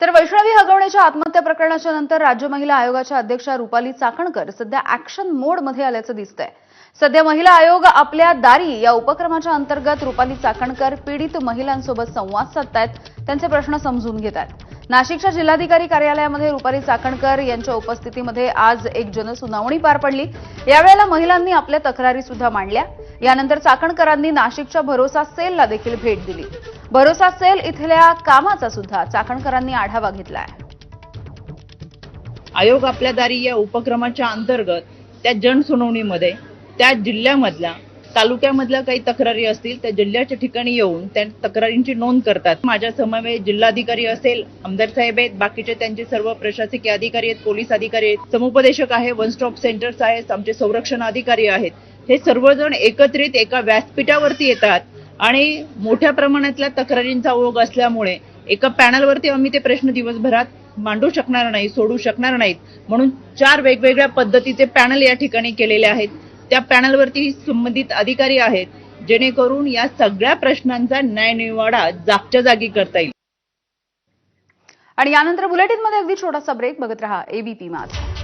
तर वैष्णवी हगवण्याच्या आत्महत्या प्रकरणाच्या नंतर राज्य महिला आयोगाच्या अध्यक्षा रुपाली चाकणकर सध्या ऍक्शन मोडमध्ये आल्याचं दिसतंय. सध्या महिला आयोग आपल्या दारी या उपक्रमाच्या अंतर्गत रुपाली चाकणकर पीडित महिलांसोबत संवाद साधतायत. त्यांचे प्रश्न समजून घेत आहेत नाशिकच्या जिल्हाधिकारी कार्यालयामध्ये रुपाली चाकणकर यांच्या उपस्थितीमध्ये आज एक जनसुनावणी पार पडली. यावेळेला महिलांनी आपल्या तक्रारी सुद्धा मांडल्या. यानंतर चाकणकरांनी नाशिकच्या भरोसा सेलला देखील भेट दिली. भरोसा सेल इथल्या कामाचा सुद्धा चाकणकरांनी आढावा घेतलाय. आयोग आपल्या दारी या उपक्रमाच्या अंतर्गत त्या जनसुनावणीमध्ये त्या जिल्ह्यामधल्या तालुक्यामधल्या काही तक्रारी असतील त्या जिल्ह्याच्या ठिकाणी येऊन त्या तक्रारींची नोंद करतात. माझ्या समवेत जिल्हाधिकारी असेल आमदार साहेब आहेत बाकीचे त्यांचे सर्व प्रशासकीय अधिकारी आहेत पोलीस अधिकारी आहेत समुपदेशक आहे वन स्टॉप सेंटर्स आहेत आमचे संरक्षण अधिकारी आहेत. हे सर्वजण एकत्रित एका व्यासपीठावरती येतात. आणि मोठ्या प्रमाणातल्या तक्रारींचा ओघ असल्यामुळे एका पॅनलवरती आम्ही ते प्रश्न दिवसभरात मांडू शकणार नाही सोडू शकणार नाहीत. म्हणून चार वेगवेगळ्या पद्धतीचे पॅनल या ठिकाणी केलेले आहेत. त्या पॅनलवरती संबंधित अधिकारी आहेत जेणेकरून या सगळ्या प्रश्नांचा न्यायनिवाडा जागच्या जागी करता येईल. आणि यानंतर बुलेटिनमध्ये अगदी छोटासा ब्रेक बघत रहा एबीपी माझा